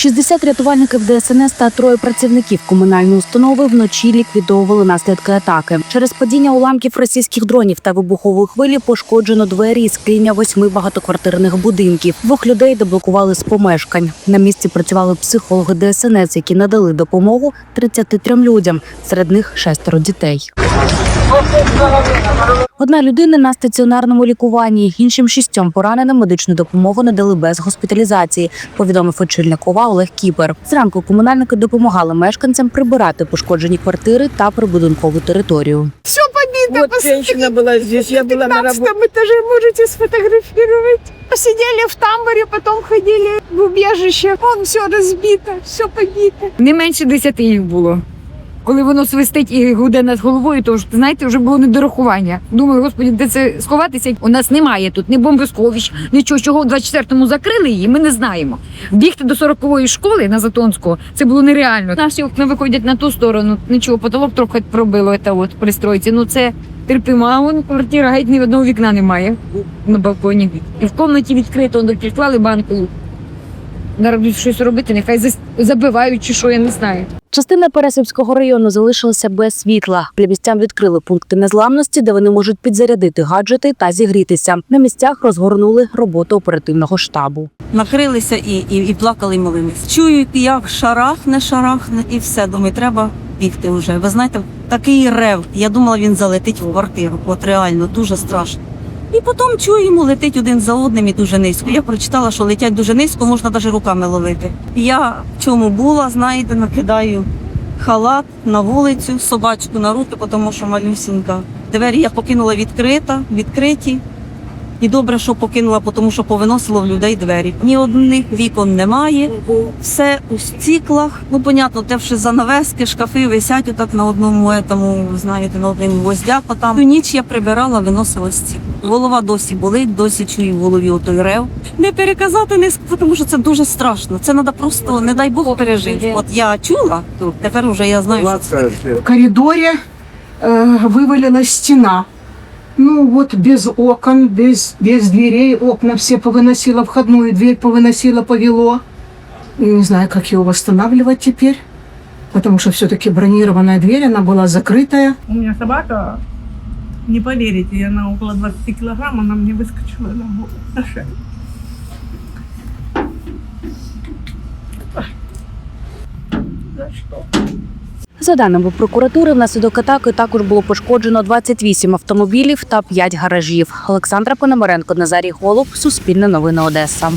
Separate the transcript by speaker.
Speaker 1: 60 рятувальників ДСНС та троє працівників комунальної установи вночі ліквідовували наслідки атаки. Через падіння уламків російських дронів та вибухової хвилі пошкоджено двері і скління восьми багатоквартирних будинків. Двох людей деблокували з помешкань. На місці працювали психологи ДСНС, які надали допомогу 33 людям. Серед них шестеро дітей. Одна людина на стаціонарному лікуванні, іншим шістьом пораненим медичну допомогу надали без госпіталізації. Повідомив очільник ОВА Олег Кіпер. Зранку комунальники допомагали мешканцям прибирати пошкоджені квартири та прибудинкову територію.
Speaker 2: Все побито.
Speaker 3: Вот женщина была здесь, я была на
Speaker 2: 15
Speaker 3: работе.
Speaker 2: этаже можете сфотографировать. Посидели в тамбуре, потом ходили в убежище. Вон все разбито, все побито.
Speaker 4: Не менше десяти їх було. Коли воно свистить і гуде над головою, то знаєте, вже було недорахування. Думаю, господи, де це сховатися? У нас немає тут ні бомбосховищ, нічого, чого в 24-му закрили її, ми не знаємо. Бігти до 40-ї школи на Затонського це було нереально. Наші окна виходять на ту сторону, нічого, потолок трохи пробило та от пристройці. Ну це терпимо. А вон квартира геть ні одного вікна немає на балконі. І в кімнаті відкрито, вони підклали банку. Зараз щось робити, нехай забивають чи що, я не знаю.
Speaker 1: Частина Пересипського району залишилася без світла. Для містян відкрили пункти незламності, де вони можуть підзарядити гаджети та зігрітися. На місцях розгорнули роботу оперативного штабу.
Speaker 5: накрилися і, і, і плакали і молились. Чую, як шарахне, шарахне, і все. Думаю, треба бігти вже. Ви знаєте, такий рев. Я думала, він залетить в квартиру. От реально дуже страшно. І потім чуємо, летить один за одним і дуже низько. Я прочитала, що летять дуже низько, можна навіть руками ловити. Я в чому була, знаєте, накидаю халат на вулицю, собачку на руки, тому що малюсінька. Двері я покинула відкрита, відкриті. І добре, що покинула, тому що повиносило в людей двері. Ні одних вікон немає, все у стіклах. Ну, понятно, те, що занавески, шкафи висять отак на одному, етому, знаєте, на одному гвоздяку там. Ту ніч я прибирала, виносила стікло. Голова досі болить, досі чую в голові отой рев. Не переказати, не сказати, тому що це дуже страшно. Це треба просто, не дай Бог, пережити. От я чула, то тепер вже я знаю, що це.
Speaker 6: В коридоре э, вывалилась стена. Ну вот без окон, без, без дверей, окна все повыносило, входную дверь повыносило, повело. И Не знаю, как его восстанавливать теперь, потому что все-таки бронированная дверь, она была закрытая.
Speaker 7: У меня собака, не поверите, она около 20 килограмм, она мне выскочила на голову, на шею. За что?
Speaker 1: За даними прокуратури, внаслідок атаки також було пошкоджено 28 автомобілів та 5 гаражів. Олександра Пономаренко, Назарій Голуб, Суспільне новини Одеса.